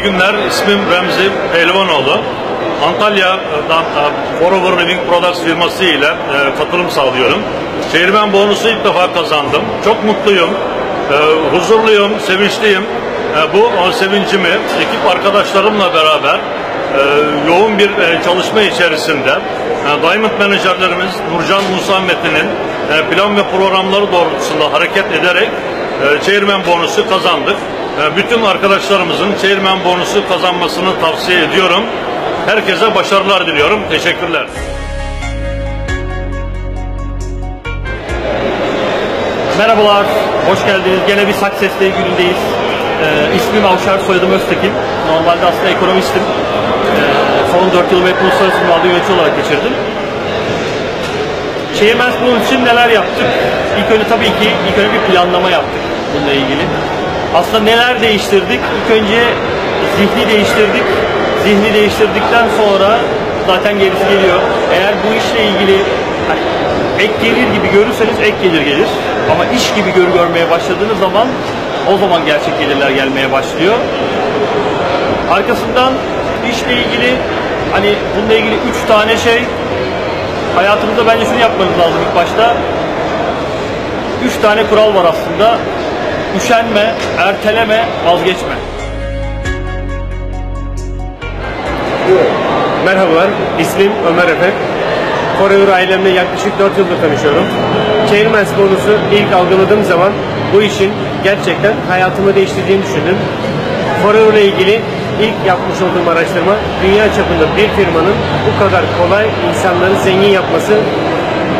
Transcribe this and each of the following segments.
İyi günler. İsmim Remzi Pehlivanoğlu. Antalya'dan e, Forever Living Products firması ile e, katılım sağlıyorum. Çevirmen bonusu ilk defa kazandım. Çok mutluyum, e, huzurluyum, sevinçliyim. E, bu sevincimi ekip arkadaşlarımla beraber e, yoğun bir e, çalışma içerisinde e, Diamond menajerlerimiz Nurcan Musa Metin'in e, plan ve programları doğrultusunda hareket ederek e, çevirmen bonusu kazandık. Bütün arkadaşlarımızın çevirmen bonusu kazanmasını tavsiye ediyorum. Herkese başarılar diliyorum. Teşekkürler. Merhabalar, hoş geldiniz. Gene bir Success Day günündeyiz. Ee, ismim Avşar, soyadım Öztekin. Normalde aslında ekonomistim. Ee, son 4 yılımı hep uluslararası mali yönetici olarak geçirdim. Chairman's Board için neler yaptık? İlk önce tabii ki ilk önce bir planlama yaptık bununla ilgili. Aslında neler değiştirdik? İlk önce zihni değiştirdik. Zihni değiştirdikten sonra zaten gerisi geliyor. Eğer bu işle ilgili hani, ek gelir gibi görürseniz ek gelir gelir. Ama iş gibi gör görmeye başladığınız zaman o zaman gerçek gelirler gelmeye başlıyor. Arkasından işle ilgili hani bununla ilgili üç tane şey hayatımızda bence şunu yapmamız lazım ilk başta. Üç tane kural var aslında. Üşenme, erteleme, vazgeçme. Merhabalar, ismim Ömer Efe. Forever ailemle yaklaşık 4 yıldır tanışıyorum. Chairman's bonusu ilk algıladığım zaman bu işin gerçekten hayatımı değiştirdiğini düşündüm. Forever ile ilgili ilk yapmış olduğum araştırma dünya çapında bir firmanın bu kadar kolay insanları zengin yapması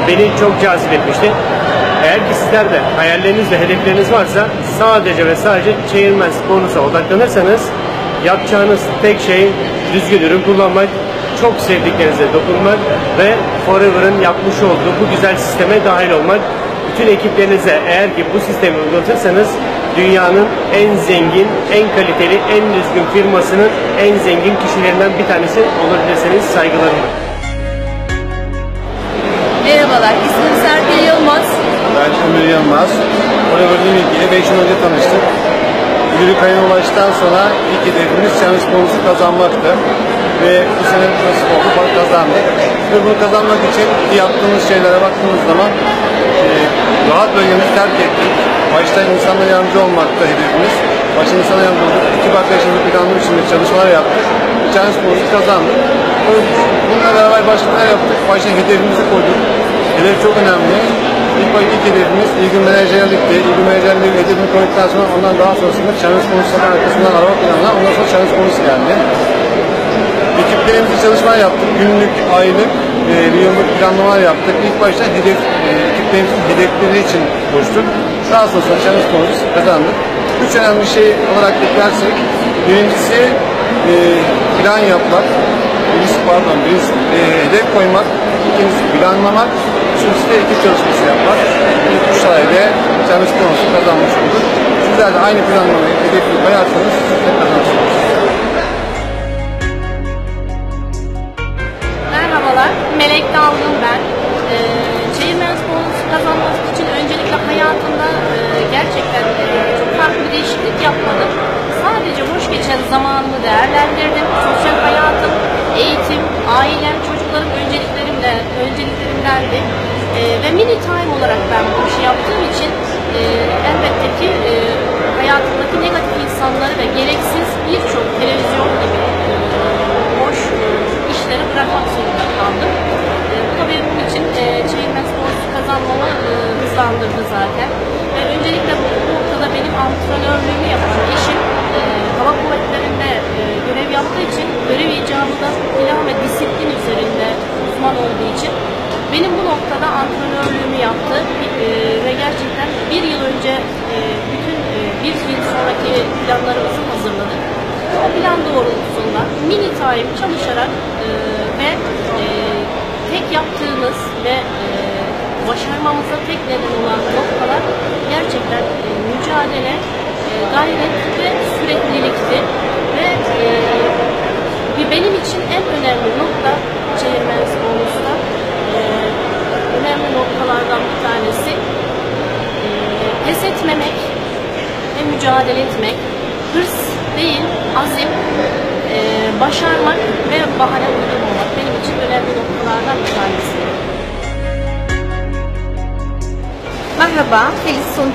beni çok cazip etmişti. Eğer ki sizler de hayalleriniz ve hedefleriniz varsa sadece ve sadece Chairman's bonusa odaklanırsanız yapacağınız tek şey düzgün ürün kullanmak, çok sevdiklerinize dokunmak ve Forever'ın yapmış olduğu bu güzel sisteme dahil olmak. Bütün ekiplerinize eğer ki bu sistemi uygulatırsanız dünyanın en zengin, en kaliteli, en düzgün firmasının en zengin kişilerinden bir tanesi olabilirsiniz saygılarımla. Merhabalar, ismim Serpil Yılmaz. Ben Ömür Yılmaz. Forever'ın ilgili 5 yıl önce tanıştık. Yürük ayına ulaştıktan sonra ilk hedefimiz challenge bonusu kazanmaktı. Ve bu sene nasip oldu, bak kazandık. Ve bunu kazanmak için yaptığımız şeylere baktığımız zaman e, rahat bölgemizi terk ettik. Başta insanlara yardımcı olmakta hedefimiz. Başta insana yardımcı olduk. Ekip arkadaşlarımızla planlı biçimde çalışmalar yaptık. Challenge bonusu kazandık. Bununla beraber başka neler yaptık? Başta hedefimizi koyduk. Hedef çok önemli. İlk, ilk hedefimiz ilgin menajerlikti. İlgin menajerliği hedefini koyduktan sonra ondan daha sonrasında challenge bonusların arkasından araba planlar. Ondan sonra challenge bonus geldi. Ekiplerimizle çalışmalar yaptık. Günlük, aylık, e, bir yıllık planlamalar yaptık. İlk başta hedef, e, ekiplerimizin hedefleri için koştuk. Daha sonra challenge bonus kazandık. Üç önemli şey olarak eklersek, birincisi e, plan yapmak, Birincisi pardon, birincisi e, hedef koymak, ikincisi planlamak, üçüncüsü de ekip çalışması yapmak. İlk üç sayede challenge bonusu kazanmış olduk. Sizler de aynı planlamayı, hedefi koyarsanız siz de kazanırsınız. Merhabalar, Melek Dalgın ben. Ee, Chairman's Bonusu kazanmak için öncelikle hayatımda e, gerçekten e, çok farklı bir değişiklik yapmadım. Sadece boş geçen zamanımı değerlendirdim. Sosyal hayatım, eğitim, ailem, çocuklarım önceliklerimle, önceliklerimdendi. E, ve mini time olarak ben bu işi yaptığım için e, elbette ki e, hayatımdaki negatif insanları ve gereksiz birçok televizyon gibi e, boş e, işleri bırakmak zorunda kaldım. E, bu da benim için e, Chainman's Bonusu kazanmamı e, hızlandırdı zaten. Ve öncelikle bu noktada benim antrenörlüğümü yapan eşim e, hava kuvvetlerinde e, görev yaptığı için görev icabı da plan ve disiplin üzerinde uzman olduğu için benim bu noktada antrenörlüğümü yaptı e, ve gerçekten bir yıl önce e, bütün e, bir yıl sonraki planlarımızı hazırladık. O plan doğrultusunda mini time çalışarak e, ve e, tek yaptığımız ve e, başarmamıza tek neden olan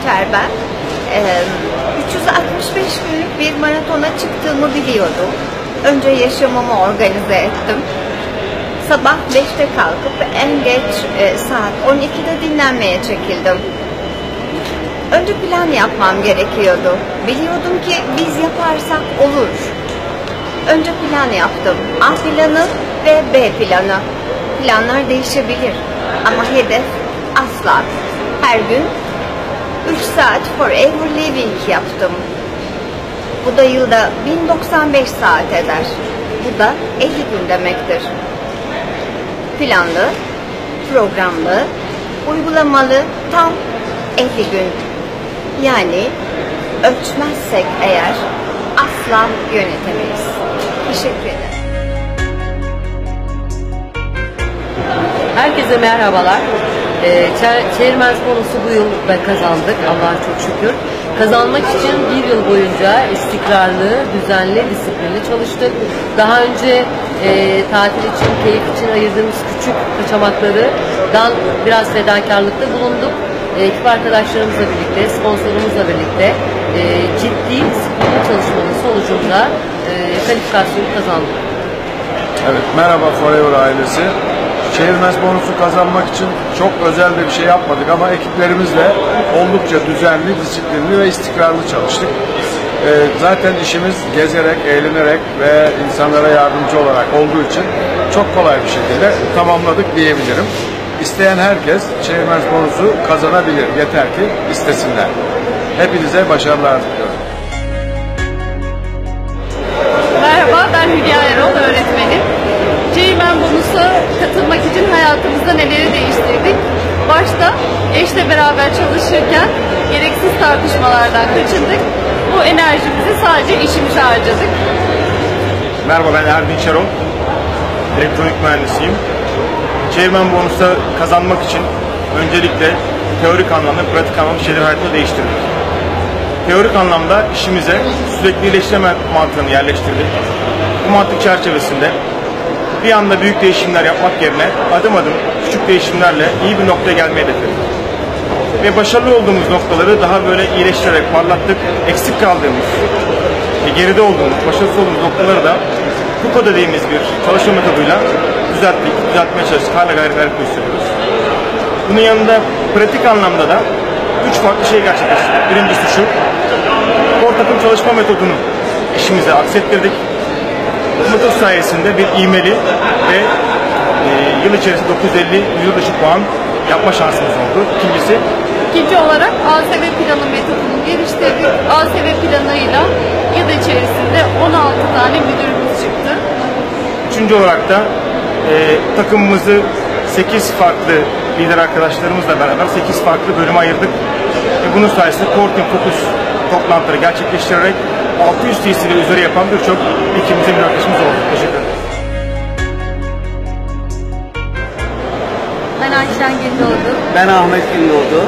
Sunter ben. Ee, 365 günlük bir maratona çıktığımı biliyordum. Önce yaşamımı organize ettim. Sabah 5'te kalkıp en geç e, saat 12'de dinlenmeye çekildim. Önce plan yapmam gerekiyordu. Biliyordum ki biz yaparsak olur. Önce plan yaptım. A planı ve B planı. Planlar değişebilir ama hedef asla. Her gün 3 saat forever living yaptım. Bu da yılda 1095 saat eder. Bu da 50 gün demektir. Planlı, programlı, uygulamalı tam 50 gün. Yani ölçmezsek eğer asla yönetemeyiz. Teşekkür ederim. Herkese merhabalar. Ee, Çe- Çevirmez bu yıl kazandık Allah'a çok şükür. Kazanmak için bir yıl boyunca istikrarlı, düzenli, disiplinli çalıştık. Daha önce e, tatil için, keyif için ayırdığımız küçük kaçamaklardan biraz fedakarlıkta bulunduk. E, ekip arkadaşlarımızla birlikte, sponsorumuzla birlikte e, ciddi, disiplinli çalışmanın sonucunda e, kalifikasyonu kazandık. Evet, merhaba Forever ailesi. Çevirmez bonusu kazanmak için çok özel de bir şey yapmadık ama ekiplerimizle oldukça düzenli, disiplinli ve istikrarlı çalıştık. Ee, zaten işimiz gezerek, eğlenerek ve insanlara yardımcı olarak olduğu için çok kolay bir şekilde tamamladık diyebilirim. İsteyen herkes Çevirmez bonusu kazanabilir. Yeter ki istesinler. Hepinize başarılar diliyorum. Merhaba, ben Hülya Erol, öğretmenim. Katılmak için hayatımızda neleri değiştirdik? Başta eşle beraber çalışırken gereksiz tartışmalardan kaçındık. Bu enerjimizi sadece işimize harcadık. Merhaba ben Erdinç Erol. Elektronik mühendisiyim. Çevirmen bonusu kazanmak için öncelikle teorik anlamda, pratik anlamda şeyleri hayatımda değiştirdik. Teorik anlamda işimize sürekli iyileştirme mantığını yerleştirdik. Bu mantık çerçevesinde bir anda büyük değişimler yapmak yerine adım adım küçük değişimlerle iyi bir noktaya gelmeyi hedefledik. Ve başarılı olduğumuz noktaları daha böyle iyileştirerek parlattık. Eksik kaldığımız, geride olduğumuz, başarısız olduğumuz noktaları da KUKO dediğimiz bir çalışma metoduyla düzelttik, düzeltmeye çalıştık. Hala gayret gayret gösteriyoruz. Bunun yanında pratik anlamda da üç farklı şey gerçekleştirdik. Birincisi şu, spor takım çalışma metodunu işimize aksettirdik. Metod sayesinde bir imeli ve e, yıl içerisinde 950 yıl dışı puan yapma şansımız oldu. İkincisi İkinci olarak ASV planı metodunu geliştirdik. ASV planıyla yıl içerisinde 16 tane müdürümüz çıktı. Üçüncü olarak da e, takımımızı 8 farklı lider arkadaşlarımızla beraber 8 farklı bölüme ayırdık. Ve bunun sayesinde Core Team Focus toplantıları gerçekleştirerek 600 TC ve üzeri yapan birçok ekibimizin bir arkadaşımız oldu. Teşekkür ederim. Ben Ayşen Gündoğdu. Ben Ahmet Gündoğdu.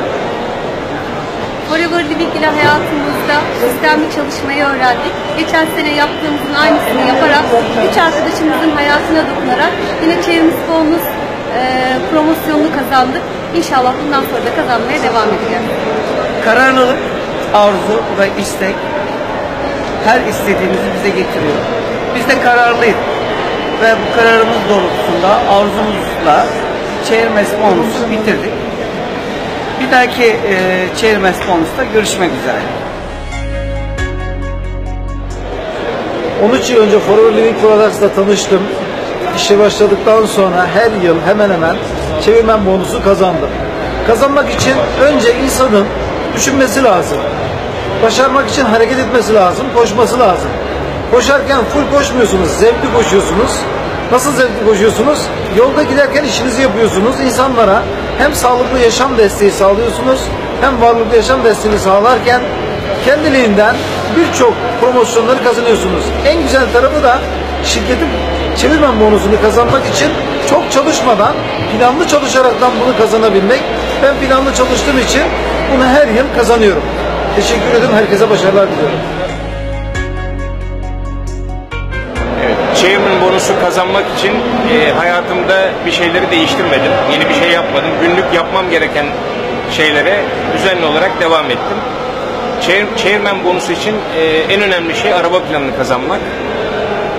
Forever Living ile hayatımızda sistemli çalışmayı öğrendik. Geçen sene yaptığımızın aynısını yaparak, üç arkadaşımızın hayatına dokunarak yine çevrimiz bonus e, promosyonunu kazandık. İnşallah bundan sonra da kazanmaya devam edeceğiz. Kararlılık, arzu ve istek her istediğimizi bize getiriyor. Biz de kararlıyız. Ve bu kararımız doğrultusunda arzumuzla çevirmez bonusu bitirdik. Bir dahaki e, çevirmez bonusta görüşmek üzere. 13 yıl önce Forever Living Products'la tanıştım. İşe başladıktan sonra her yıl hemen hemen çevirmen bonusu kazandım. Kazanmak için önce insanın düşünmesi lazım. Başarmak için hareket etmesi lazım, koşması lazım. Koşarken full koşmuyorsunuz, zevkli koşuyorsunuz. Nasıl zevkli koşuyorsunuz? Yolda giderken işinizi yapıyorsunuz. İnsanlara hem sağlıklı yaşam desteği sağlıyorsunuz, hem varlıklı yaşam desteğini sağlarken kendiliğinden birçok promosyonları kazanıyorsunuz. En güzel tarafı da şirketin çevirmen bonusunu kazanmak için çok çalışmadan planlı çalışaraktan bunu kazanabilmek. Ben planlı çalıştığım için bunu her yıl kazanıyorum. Teşekkür ederim. Herkese başarılar diliyorum. Chairman bonusu kazanmak için e, hayatımda bir şeyleri değiştirmedim. Yeni bir şey yapmadım. Günlük yapmam gereken şeylere düzenli olarak devam ettim. Chair, chairman bonusu için e, en önemli şey araba planını kazanmak.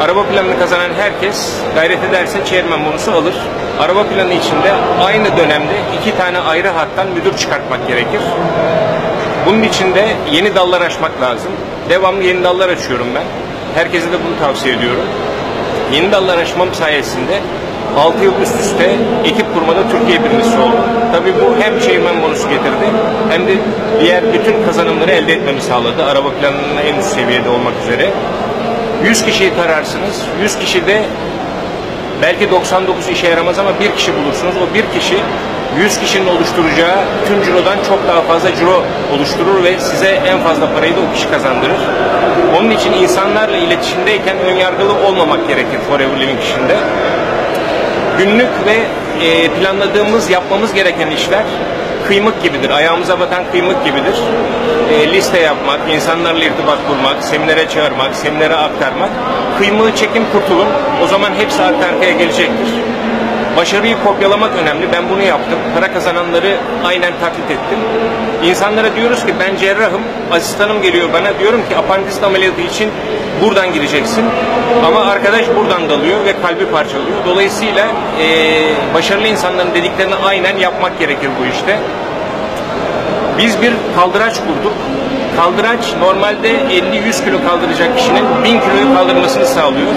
Araba planını kazanan herkes gayret ederse chairman bonusu alır. Araba planı içinde aynı dönemde iki tane ayrı hattan müdür çıkartmak gerekir. Bunun için de yeni dallar açmak lazım. Devamlı yeni dallar açıyorum ben. Herkese de bunu tavsiye ediyorum. Yeni dallar açmam sayesinde 6 yıl üst üste ekip kurmada Türkiye birincisi oldum. Tabii bu hem chairman bonusu getirdi hem de diğer bütün kazanımları elde etmemi sağladı. Araba planının en üst seviyede olmak üzere. 100 kişiyi tararsınız. 100 kişi de belki 99 işe yaramaz ama bir kişi bulursunuz. O bir kişi 100 kişinin oluşturacağı tüm cirodan çok daha fazla ciro oluşturur ve size en fazla parayı da o kişi kazandırır. Onun için insanlarla iletişimdeyken önyargılı olmamak gerekir Forever Living işinde. Günlük ve e, planladığımız, yapmamız gereken işler kıymık gibidir. Ayağımıza batan kıymık gibidir. E, liste yapmak, insanlarla irtibat kurmak, seminere çağırmak, seminere aktarmak. Kıymığı çekin kurtulun. O zaman hepsi arka arkaya gelecektir. Başarıyı kopyalamak önemli. Ben bunu yaptım. Para kazananları aynen taklit ettim. İnsanlara diyoruz ki ben cerrahım, asistanım geliyor bana. Diyorum ki apandisit ameliyatı için buradan gireceksin. Ama arkadaş buradan dalıyor ve kalbi parçalıyor. Dolayısıyla e, başarılı insanların dediklerini aynen yapmak gerekir bu işte. Biz bir kaldıraç kurduk. Kaldıraç normalde 50-100 kilo kaldıracak kişinin 1000 kiloyu kaldırmasını sağlıyor.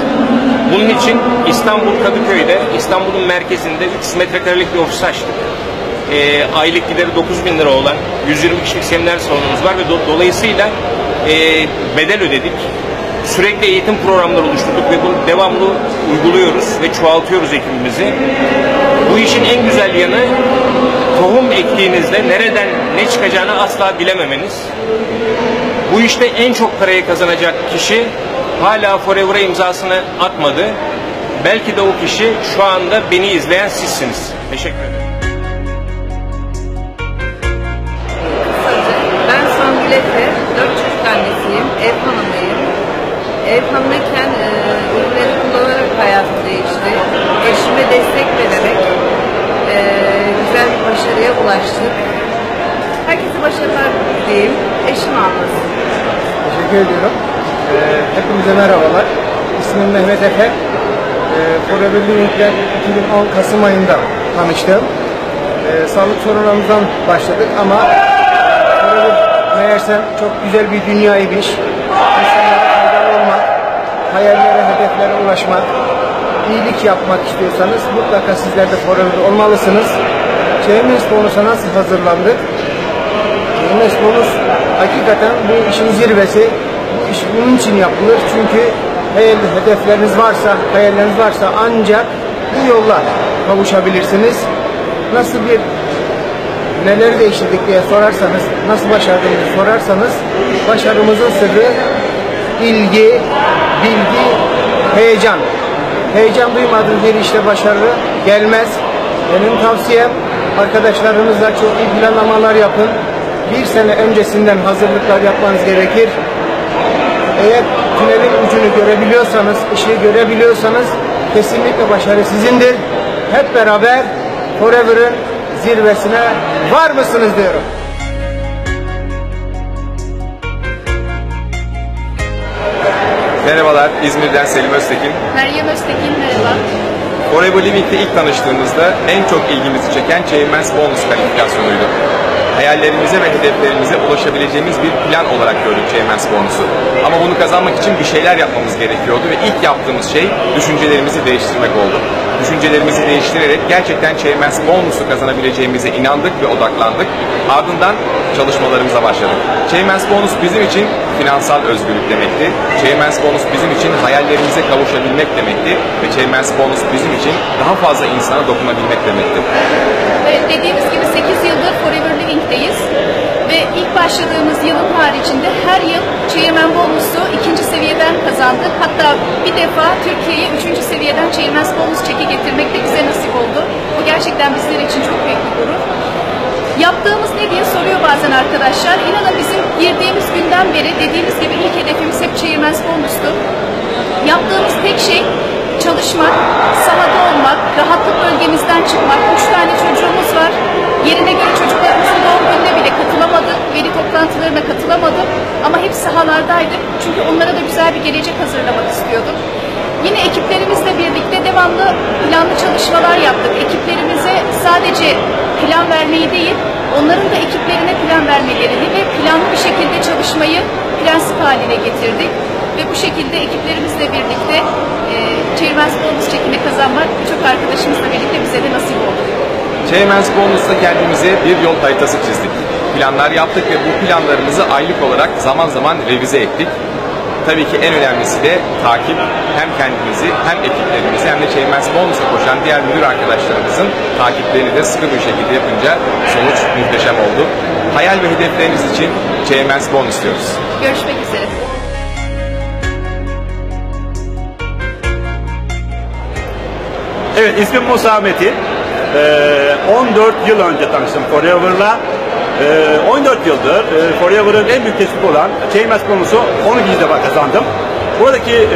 Bunun için İstanbul Kadıköy'de, İstanbul'un merkezinde 300 metrekarelik bir ofis açtık. E, aylık gideri 9 bin lira olan 120 kişilik seminer salonumuz var ve do- dolayısıyla e, bedel ödedik. Sürekli eğitim programları oluşturduk ve bunu devamlı uyguluyoruz ve çoğaltıyoruz ekibimizi. Bu işin en güzel yanı tohum ektiğinizde nereden ne çıkacağını asla bilememeniz. Bu işte en çok parayı kazanacak kişi hala Forever'a imzasını atmadı. Belki de o kişi şu anda beni izleyen sizsiniz. Teşekkür ederim. Ben Songül Efe, dört çocuk annesiyim, ev hanımıyım. Ev hanımıyken e, ürünleri kullanarak hayatım değişti. Eşime destek vererek e, güzel bir başarıya ulaştık. Herkese başarılar dileyim, eşim anlasın. Teşekkür ediyorum. Ee, hepinize merhabalar. İsmim Mehmet Efe. Ee, Forever Living'le 2010 Kasım ayında tanıştım. Ee, sağlık sorunlarımızdan başladık ama Forever çok güzel bir dünyaymış. İnsanlara faydalı olmak, hayallere, hedeflere ulaşmak, iyilik yapmak istiyorsanız mutlaka sizler de Forever olmalısınız. Çevremiz bonusa nasıl hazırlandık? Yemez bonus hakikaten bu işin zirvesi. Bu iş bunun için yapılır. Çünkü hayal, hedefleriniz varsa, hayalleriniz varsa ancak bu yolla kavuşabilirsiniz. Nasıl bir neler değiştirdik diye sorarsanız, nasıl başardığımızı sorarsanız başarımızın sırrı ilgi, bilgi, heyecan. Heyecan duymadığın bir işte başarı gelmez. Benim tavsiyem arkadaşlarınızla çok iyi planlamalar yapın. Bir sene öncesinden hazırlıklar yapmanız gerekir. Eğer tünelin ucunu görebiliyorsanız, ışığı görebiliyorsanız kesinlikle başarı sizindir. Hep beraber Forever'ın zirvesine var mısınız diyorum. Merhabalar, İzmir'den Selim Öztekin. Meryem Öztekin merhaba. Forever Living'de ilk tanıştığımızda en çok ilgimizi çeken Chairman's Bonus kalifikasyonuydu. Hayallerimize ve hedeflerimize ulaşabileceğimiz bir plan olarak gördük Chairman's Bonus'u. Ama bunu kazanmak için bir şeyler yapmamız gerekiyordu ve ilk yaptığımız şey düşüncelerimizi değiştirmek oldu. Düşüncelerimizi değiştirerek gerçekten Chairman's Bonus'u kazanabileceğimize inandık ve odaklandık. Ardından çalışmalarımıza başladık. Chairman's Bonus bizim için finansal özgürlük demekti. Chairman's Bonus bizim için hayallerimize kavuşabilmek demekti. Ve Chairman's Bonus bizim için daha fazla insana dokunabilmek demekti. Ve dediğimiz gibi 8 yıldır Forever Living'deyiz. Ve ilk başladığımız yılın haricinde her yıl Chairman Bonus'u ikinci seviyeden kazandık. Hatta bir defa Türkiye'ye üçüncü seviyeden Chairman's Bonus çeki getirmek de bize nasip oldu. Bu gerçekten bizler için çok büyük bir gurur. Yaptığımız ne diye soruyor bazen arkadaşlar. İnanın bizim girdiğimiz günden beri dediğimiz gibi ilk hedefimiz hep Chairman's Bonus'tu. Yaptığımız tek şey çalışmak, sahada olmak, rahatlık bölgemizden çıkmak. Üç tane çocuğumuz var. Yerine göre çocuklarımızın doğum gününe bile katılamadık. Veli toplantılarına katılamadık. Ama hep sahalardaydık. Çünkü onlara da güzel bir gelecek hazırlamak istiyordum. Yine ekiplerimizle birlikte devamlı planlı çalışmalar yaptık. Ekiplerimize sadece plan vermeyi değil, onların da ekiplerine plan vermelerini ve planlı bir şekilde çalışmayı prensip haline getirdik. Ve bu şekilde ekiplerimizle birlikte e, Çevirmez Bonus çekimi kazanmak birçok arkadaşımızla birlikte bize de nasip oldu. Chairman's Bonus'ta kendimize bir yol haritası çizdik. Planlar yaptık ve bu planlarımızı aylık olarak zaman zaman revize ettik. Tabii ki en önemlisi de takip. Hem kendimizi hem ekiplerimizi hem de Chairman's Bonus'a koşan diğer müdür arkadaşlarımızın takiplerini de sıkı bir şekilde yapınca sonuç muhteşem oldu. Hayal ve hedefleriniz için Chairman's Bonus diyoruz. Görüşmek üzere. Evet ismim Musa Metin. Ee, 14 yıl önce tanıştım Forever'la. Ee, 14 yıldır e, Forever'ın en büyük teşvik olan Chainmask konusu 12. defa kazandım. Buradaki e,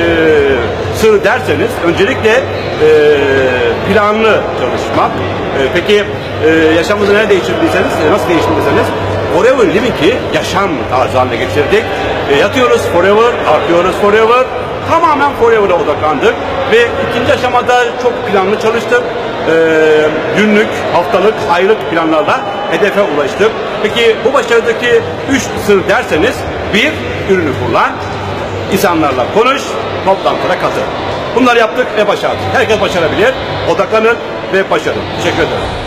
sır derseniz öncelikle e, planlı çalışmak. E, peki e, yaşamımızı ne değiştirdiyseniz, e, nasıl değiştirdiyseniz Forever Living'i yaşam tarzı haline getirdik. E, yatıyoruz Forever, kalkıyoruz Forever. Tamamen Forever'a odaklandık ve ikinci aşamada çok planlı çalıştık. Ee, günlük, haftalık, aylık planlarla hedefe ulaştık. Peki bu başarıdaki üç sır derseniz bir, ürünü kullan, insanlarla konuş, toplantıda katıl. Bunları yaptık ve başardık. Herkes başarabilir. Odaklanın ve başarın. Teşekkür ederim.